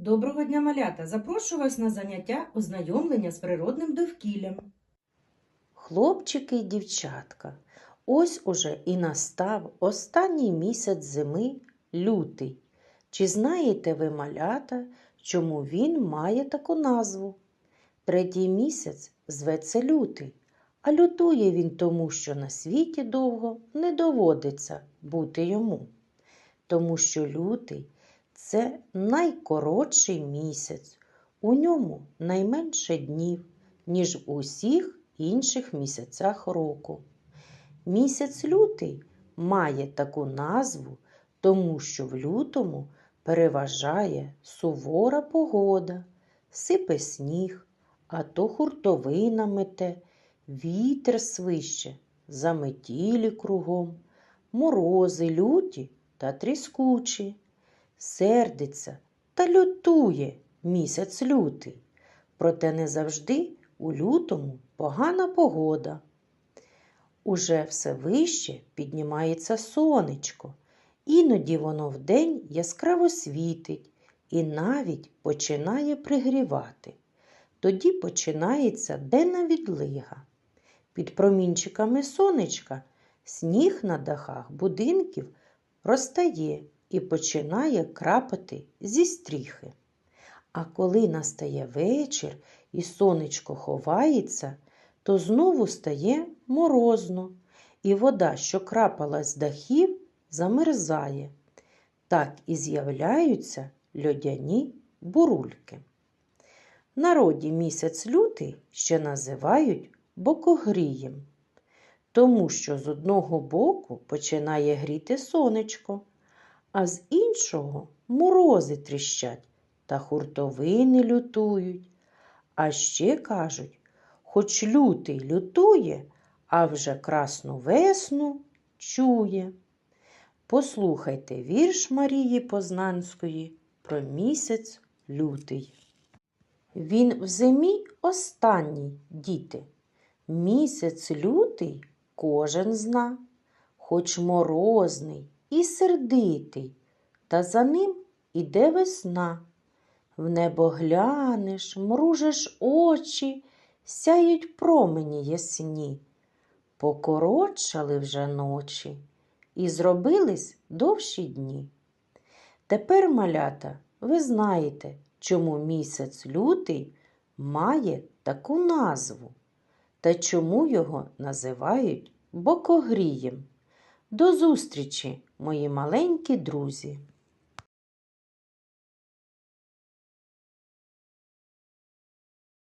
Доброго дня, малята! Запрошую вас на заняття ознайомлення з природним довкіллям. Хлопчики й дівчатка, ось уже і настав останній місяць зими лютий. Чи знаєте ви, малята, чому він має таку назву? Третій місяць зветься лютий, а лютує він тому, що на світі довго не доводиться бути йому. Тому що лютий це найкоротший місяць, у ньому найменше днів, ніж в усіх інших місяцях року. Місяць лютий має таку назву, тому що в лютому переважає сувора погода, сипе сніг, а то хуртовина мете, вітер свище, заметілі кругом, морози люті та тріскучі, сердиться та лютує місяць лютий. Проте не завжди у лютому погана погода. Уже все вище піднімається сонечко, іноді воно вдень яскраво світить і навіть починає пригрівати. Тоді починається денна відлига. Під промінчиками сонечка сніг на дахах будинків розтає і починає крапати зі стріхи. А коли настає вечір і сонечко ховається, то знову стає морозно, і вода, що крапала з дахів, замерзає. Так і з'являються льодяні бурульки. Народі місяць лютий ще називають бокогрієм, тому що з одного боку починає гріти сонечко, а з іншого морози тріщать та хуртовини лютують. А ще кажуть, хоч лютий лютує, а вже красну весну чує. Послухайте вірш Марії Познанської про місяць лютий. Він в зимі останній, діти. Місяць лютий кожен зна, хоч морозний і сердитий, та за ним іде весна. В небо глянеш, мружиш очі, сяють промені ясні. Покоротшали вже ночі і зробились довші дні. Тепер, малята, ви знаєте, чому місяць лютий має таку назву та чому його називають бокогрієм. До зустрічі, мої маленькі друзі!